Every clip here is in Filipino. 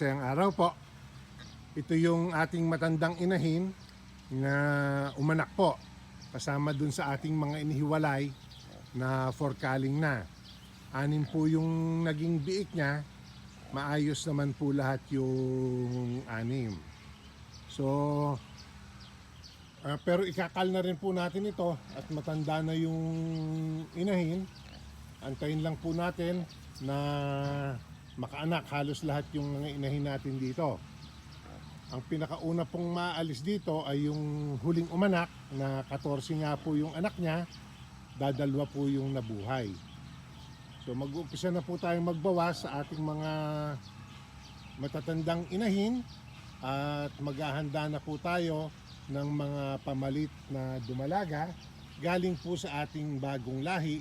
masayang araw po. Ito yung ating matandang inahin na umanak po. Kasama dun sa ating mga inihiwalay na forkaling na. Anin po yung naging biik niya. Maayos naman po lahat yung anim. So, ah, pero ikakal na rin po natin ito at matanda na yung inahin. Antayin lang po natin na makaanak halos lahat yung mga inahin natin dito. Ang pinakauna pong maalis dito ay yung huling umanak na 14 nga po yung anak niya, dadalwa po yung nabuhay. So mag-uumpisa na po tayong magbawas sa ating mga matatandang inahin at maghahanda na po tayo ng mga pamalit na dumalaga galing po sa ating bagong lahi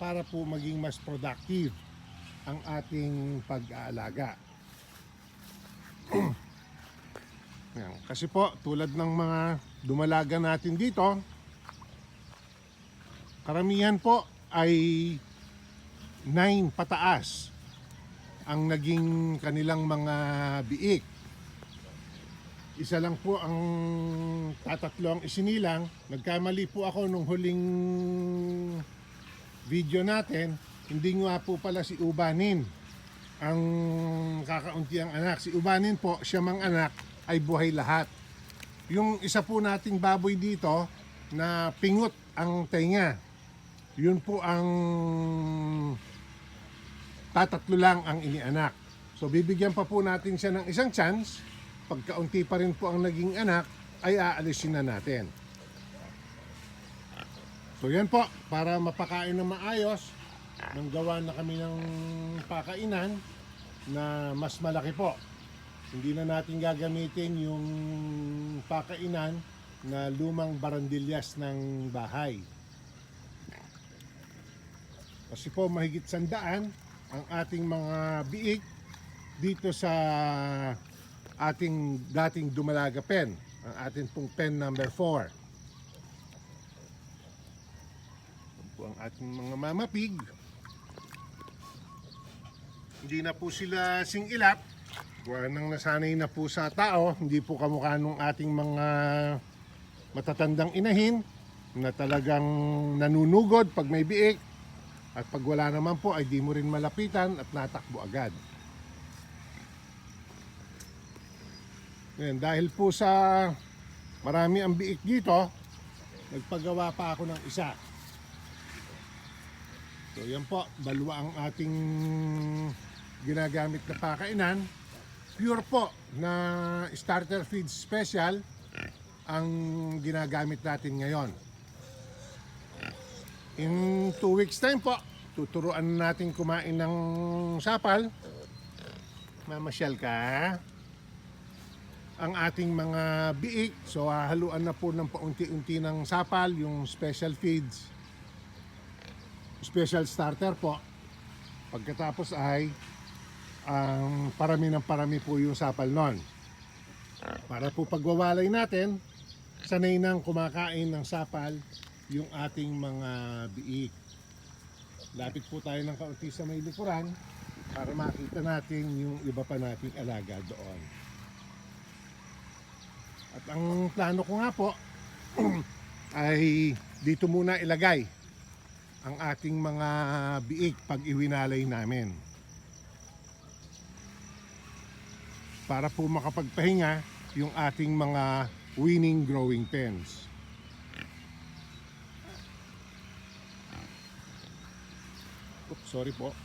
para po maging mas productive ang ating pag-aalaga. Kasi po, tulad ng mga dumalaga natin dito, karamihan po ay 9 pataas ang naging kanilang mga biik. Isa lang po ang tatatlo ang isinilang. Nagkamali po ako nung huling video natin. Hindi nga po pala si Ubanin ang kakaunti ang anak. Si Ubanin po, siya mang anak, ay buhay lahat. Yung isa po nating baboy dito na pingot ang tenga. Yun po ang tatatlo lang ang inianak. So bibigyan pa po natin siya ng isang chance. Pagkaunti pa rin po ang naging anak, ay aalisin na natin. So yan po, para mapakain ng maayos, nang gawa na kami ng pakainan na mas malaki po. Hindi na natin gagamitin yung pakainan na lumang barandilyas ng bahay. Kasi po mahigit sandaan ang ating mga biik dito sa ating dating Dumalaga pen, ang ating pong pen number 4. Yan po ang ating mga mamapig. Hindi na po sila singilap. Gawa nang nasanay na po sa tao, hindi po kamukha nung ating mga matatandang inahin na talagang nanunugod pag may biik at pag wala naman po ay di mo rin malapitan at natakbo agad. Ngayon, dahil po sa marami ang biik dito, nagpagawa pa ako ng isa. So yan po, dalawa ang ating ginagamit na pakainan. Pure po na starter feed special ang ginagamit natin ngayon. In two weeks time po, tuturuan na natin kumain ng sapal. Mamasyal ka. Ang ating mga biik, so haluan na po ng paunti-unti ng sapal, yung special feeds. Special starter po. Pagkatapos ay ang parami ng parami po yung sapal nun. Para po pagwawalay natin, sanay nang kumakain ng sapal yung ating mga biik. Lapit po tayo ng kaunti sa may likuran para makita natin yung iba pa nating alaga doon. At ang plano ko nga po ay dito muna ilagay ang ating mga biik pag iwinalay namin. Para po makapagpahinga yung ating mga winning growing pens. Oops, sorry po.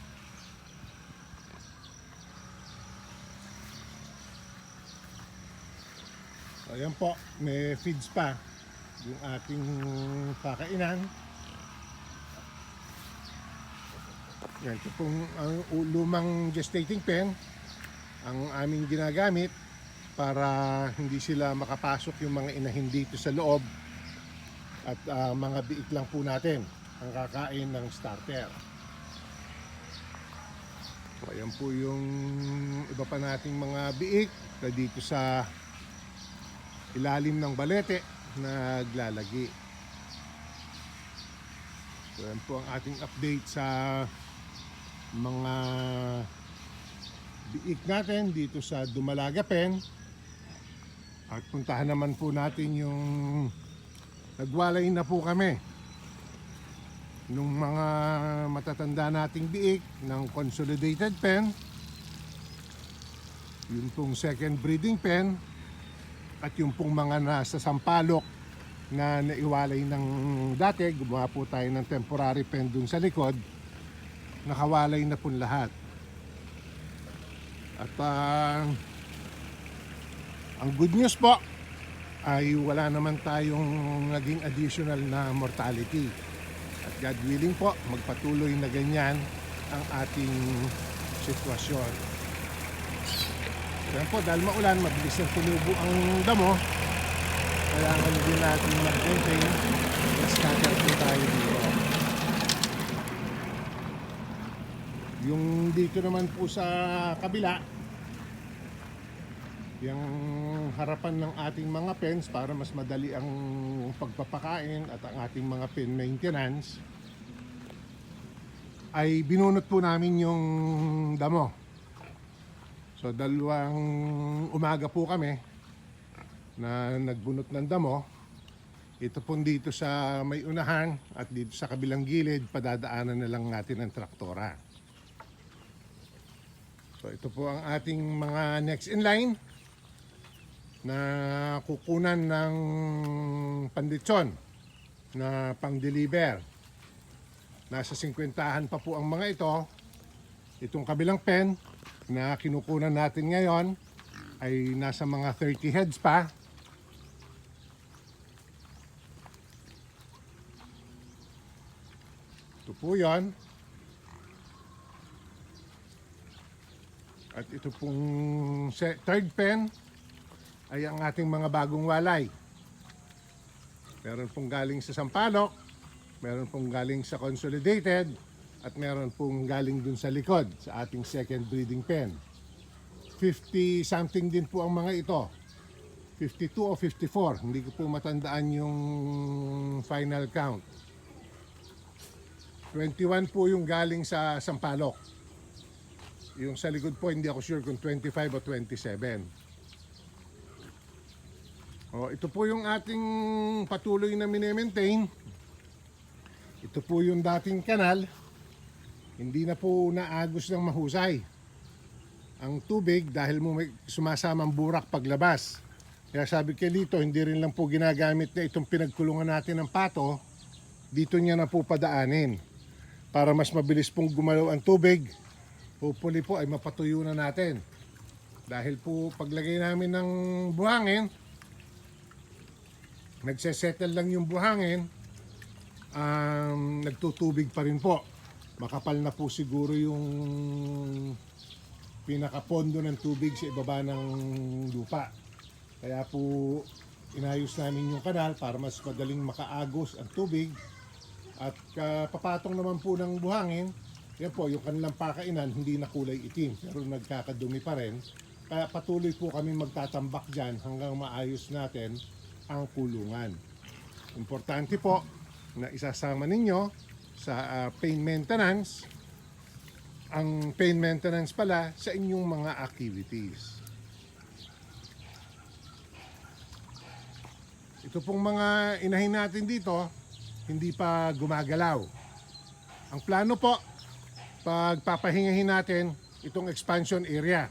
Ayan po, may feeds pa yung ating pakainan. Yan, ito pong ang lumang gestating pen ang aming ginagamit para hindi sila makapasok yung mga inahin dito sa loob at ah, mga biik lang po natin ang kakain ng starter. So, ayan po yung iba pa nating mga biik na dito sa ilalim ng balete naglalagi. So yan po ang ating update sa mga biik natin dito sa Dumalaga Pen. At puntahan naman po natin yung nagwalay na po kami nung mga matatanda nating biik ng Consolidated Pen. Yun pong second breeding pen at yung pong mga nasa sampalok na naiwalay ng dati, gumawa po tayo ng temporary pen dun sa likod, nakawalay na po lahat. At ah, ang good news po ay wala naman tayong naging additional na mortality. At God willing po, magpatuloy na ganyan ang ating sitwasyon. Yan po, dahil maulan, mabilis na tumubo ang damo. Kailangan din natin mag-maintain. Mas po tayo dito. Yung dito naman po sa kabila, yung harapan ng ating mga pens para mas madali ang pagpapakain at ang ating mga pen maintenance ay binunot po namin yung damo. So dalawang umaga po kami na nagbunot ng damo. Ito pong dito sa may unahan at dito sa kabilang gilid, padadaanan na lang natin ang traktora. So ito po ang ating mga next in line na kukunan ng panditsyon na pang-deliver. Nasa 50 pa po ang mga ito. Itong kabilang pen na kinukunan natin ngayon ay nasa mga 30 heads pa. Ito po yon. At ito pong third pen ay ang ating mga bagong walay. Meron pong galing sa Sampaloc, meron pong galing sa Consolidated, at meron pong galing dun sa likod sa ating second breeding pen. 50 something din po ang mga ito. 52 o 54. Hindi ko po matandaan yung final count. 21 po yung galing sa Sampaloc. Yung sa likod po, hindi ako sure kung 25 o 27. Oh, ito po yung ating patuloy na mini-maintain. Ito po yung dating kanal hindi na po naagos ng mahusay ang tubig dahil may sumasamang burak paglabas. Kaya sabi ko dito, hindi rin lang po ginagamit na itong pinagkulungan natin ng pato, dito niya na po padaanin. Para mas mabilis pong gumalaw ang tubig, hopefully po ay mapatuyo na natin. Dahil po paglagay namin ng buhangin, nagsesettle lang yung buhangin, um, nagtutubig pa rin po makapal na po siguro yung pinakapondo ng tubig sa ibaba ng lupa. Kaya po inayos namin yung kanal para mas madaling makaagos ang tubig at kapapatong naman po ng buhangin, yan po, yung kanilang pakainan hindi na kulay itim pero nagkakadumi pa rin. Kaya patuloy po kami magtatambak dyan hanggang maayos natin ang kulungan. Importante po na isasama ninyo sa uh, pain maintenance ang pain maintenance pala sa inyong mga activities. Ito pong mga inahin natin dito, hindi pa gumagalaw. Ang plano po, pagpapahingahin natin itong expansion area.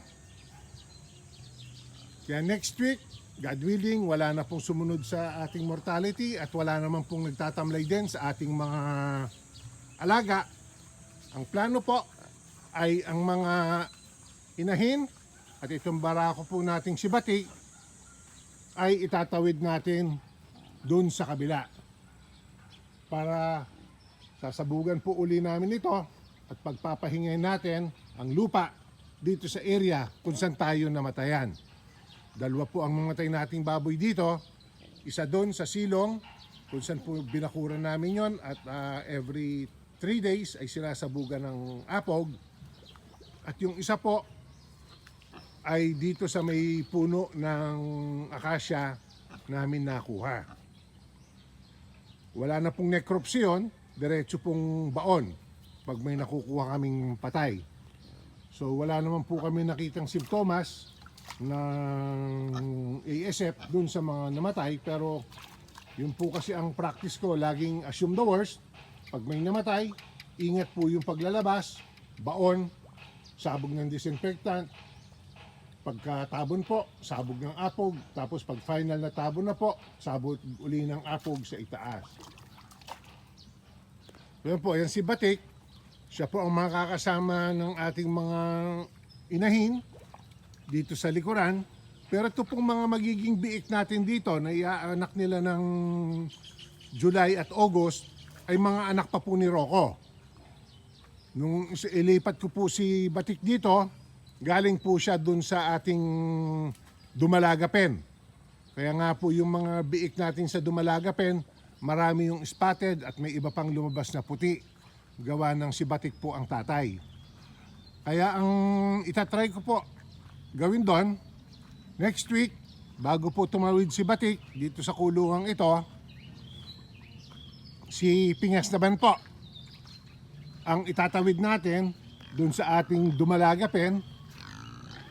Kaya next week, God willing, wala na pong sumunod sa ating mortality at wala naman pong nagtatamlay din sa ating mga alaga. Ang plano po ay ang mga inahin at itong barako po nating sibati ay itatawid natin doon sa kabila para sasabugan po uli namin ito at pagpapahingay natin ang lupa dito sa area kung saan tayo namatayan. Dalawa po ang mga matay nating baboy dito. Isa doon sa silong kung saan po binakuran namin yon at uh, every 3 days ay sinasabugan ng apog. At yung isa po ay dito sa may puno ng akasya namin nakuha. Wala na pong necropsy yun, diretso pong baon pag may nakukuha kaming patay. So wala naman po kami nakitang simptomas ng ASF dun sa mga namatay pero yun po kasi ang practice ko, laging assume the worst. Pag may namatay, ingat po yung paglalabas, baon, sabog ng disinfectant, pagkatabon po, sabog ng apog, tapos pag final na tabon na po, sabog uli ng apog sa itaas. Yan po, yan si Batik. Siya po ang makakasama ng ating mga inahin dito sa likuran. Pero ito pong mga magiging biik natin dito na iaanak nila ng July at August ay mga anak pa po ni Rocco. Nung ilipat ko po si Batik dito, galing po siya dun sa ating Dumalaga Pen. Kaya nga po yung mga biik natin sa Dumalaga Pen, marami yung spotted at may iba pang lumabas na puti. Gawa ng si Batik po ang tatay. Kaya ang itatry ko po gawin doon, next week, bago po tumawid si Batik dito sa kulungang ito, si Pingas naman po ang itatawid natin dun sa ating Dumalaga Pen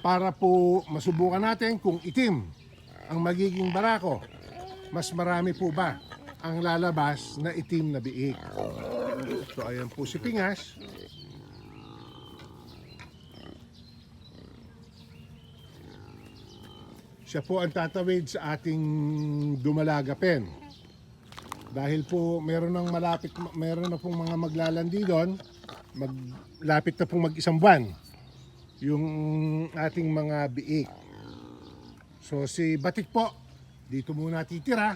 para po masubukan natin kung itim ang magiging barako. Mas marami po ba ang lalabas na itim na biik? So ayan po si Pingas. Siya po ang tatawid sa ating Dumalaga Pen. Dahil po meron ng malapit, meron na pong mga maglalandi doon, maglapit na pong mag-isang buwan yung ating mga biik. So si Batik po, dito muna titira.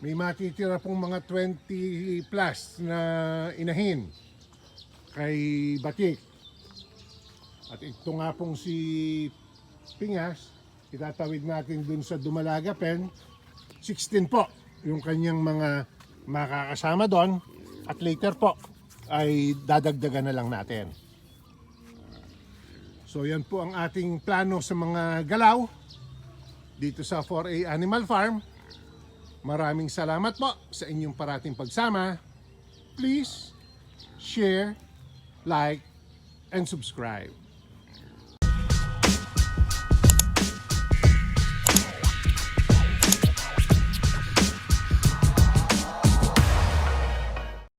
May matitira pong mga 20 plus na inahin kay Batik. At ito nga pong si Pingas, itatawid natin dun sa Dumalaga Pen. 16 po yung kanyang mga makakasama doon. At later po ay dadagdagan na lang natin. So yan po ang ating plano sa mga galaw dito sa 4A Animal Farm. Maraming salamat po sa inyong parating pagsama. Please share, like, and subscribe.